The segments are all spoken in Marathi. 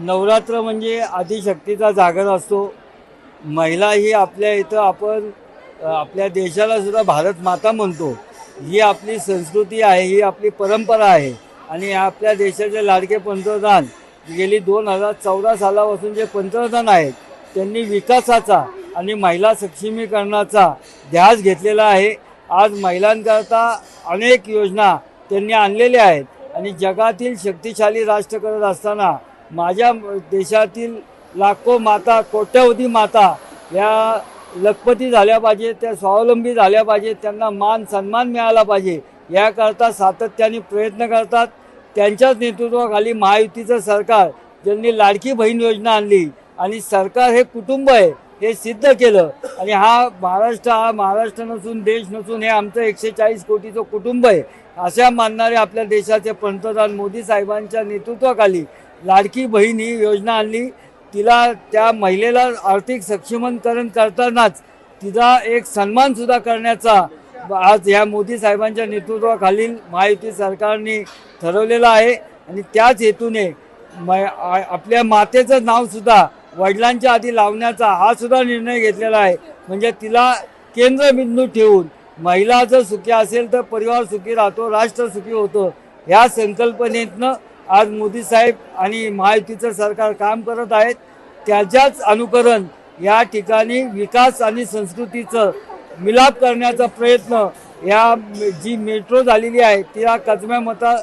नवरात्र म्हणजे आदिशक्तीचा जागर असतो. महिला ही आपल्या इथं आपण आपल्या देशाला सुद्धा भारत माता म्हणतो. ही आपली संस्कृती आहे ही आपली परंपरा आहे. आणि आपल्या देशाचे लाडके पंतप्रधान गेली दोन हजार चौदा सालापासून जे पंतप्रधान आहेत त्यांनी विकासाचा आणि महिला सक्षमीकरणाचा ध्यास घेतलेला आहे. आज महिलांकरता अनेक योजना त्यांनी आणलेल्या आहेत. आणि जगातील शक्तिशाली राष्ट्र करत असताना माझ्या देशातील लाखो माता कोट्यावधी माता या लखपती झाल्या पाहिजे त्या स्वावलंबी झाल्या पाहिजे त्यांना मान सन्मान मिळाला पाहिजे याकरता सातत्याने प्रयत्न करतात. त्यांच्याच नेतृत्वाखाली महायुतीचं सरकार ज्यांनी लाडकी बहीण योजना आणली आणि सरकार हे कुटुंब आहे हे सिद्ध केलं. आणि हा महाराष्ट्र हा महाराष्ट्र नसून देश नसून हे आमचं एकशे चाळीस कोटीचं कुटुंब आहे. अशा मानणारे आपल्या देशाचे पंतप्रधान मोदी साहेबांच्या नेतृत्वाखाली लाडकी बहीण ही योजना आणली. तिला त्या महिलेला आर्थिक सक्षमीकरण करतानाच तिचा एक सन्मानसुद्धा करण्याचा आज ह्या मोदी साहेबांच्या नेतृत्वाखालील महायुती सरकारने ठरवलेलं आहे. आणि त्याच हेतूने म आपल्या मातेचं नावसुद्धा वडिलांच्या आधी लावण्याचा हा सुद्धा निर्णय घेतलेला आहे. म्हणजे तिला केंद्रबिंदू ठेवून महिला जर सुखी असेल तर परिवार सुखी राहतो राष्ट्र सुखी होतं ह्या संकल्पनेतनं आज मोदी साहेब आणि महायुतीचं सरकार काम करत आहेत. त्याच्याच अनुकरण या ठिकाणी विकास आणि संस्कृतीचं मिलाप करण्याचा प्रयत्न या जी मेट्रो झालेली आहे तिला कजम्या मता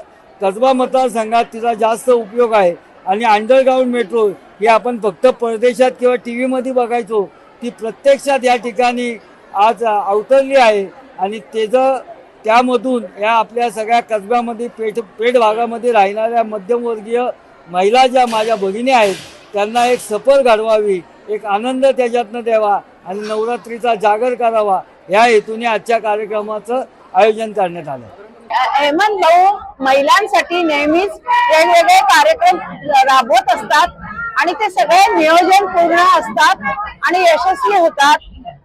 कसबा मतदारसंघात तिचा जास्त उपयोग आहे. आणि अंडरग्राऊंड मेट्रो ही आपण फक्त परदेशात किंवा टी व्हीमध्ये बघायचो ती प्रत्यक्षात या ठिकाणी आज अवतरली आहे. आणि त्याचं त्यामधून या आपल्या सगळ्या कसब्यामध्ये पेठ पेठ भागामध्ये राहणाऱ्या मध्यमवर्गीय महिला ज्या माझ्या भगिनी आहेत त्यांना एक सफर घडवावी एक आनंद त्याच्यातनं द्यावा आणि नवरात्रीचा जागर करावा या हेतूने आजच्या कार्यक्रमाचं आयोजन करण्यात आलं. अहमद भाऊ महिलांसाठी नेहमीच वेगवेगळे कार्यक्रम राबवत असतात आणि ते सगळे नियोजन पूर्ण असतात आणि यशस्वी होतात.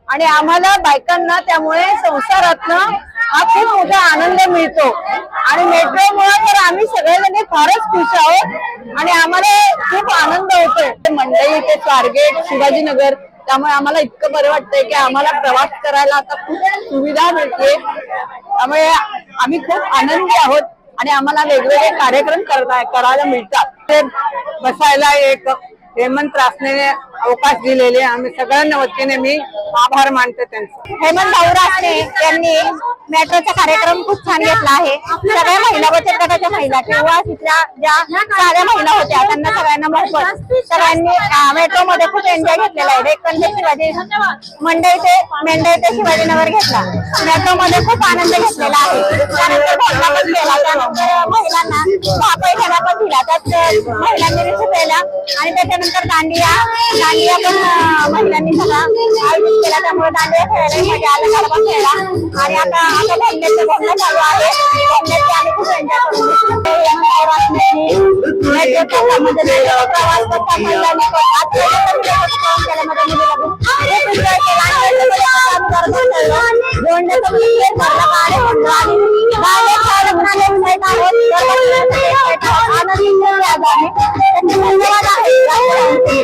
आणि आम्हाला बायकांना त्यामुळे संसारातनं हा खूप मोठा आनंद मिळतो. आणि मेट्रोमुळे तर आम्ही सगळेजण फारच खुश आहोत. आणि आम्हाला खूप आनंद होतोय. मंडई ते स्वारगेट शिवाजीनगर त्यामुळे आम्हाला इतकं बरं वाटतंय की आम्हाला प्रवास करायला आता खूप सुविधा मिळते त्यामुळे आम्ही खूप आनंदी आहोत आणि आम्हाला वेगवेगळे कार्यक्रम करायला मिळतात. ते बसायला एक हेमंत रासने अवकाश दिलेले आम्ही सगळ्यांना वतीने मी आभार मानते त्यांचे. हेमंत भाऊ रासने यांनी मेट्रोचा कार्यक्रम खूप छान घेतला आहे. सगळ्या महिला बचत गटाच्या महिला. किंवा तिथल्या ज्या साऱ्या महिला होत्या त्यांना सगळ्यांना मोफत सगळ्यांनी मेट्रो मध्ये खूप एन्जॉय घेतलेला आहे. एकंदर शिवाजी मंडई ते मेंढई ते शिवाजीनगर घेतला. मेट्रो मध्ये खूप आनंद घेतलेला आहे. त्यानंतर त्यानंतर महिलांनी रिसिव्ह केला. आणि त्याच्यानंतर दांडिया. दांडिया पण महिलांनी सगळा आयोजित केला. त्यामुळे दांडिया खेळायला मजा आला गरबा खेळला. आणि आता आता भोजनाचं भोजन चालू आहे. भोजनाची आम्ही खूप एन्जॉय करून प्रवास करता महिलांनी आहे आज आम्ही. त्यांचे धन्यवाद आहे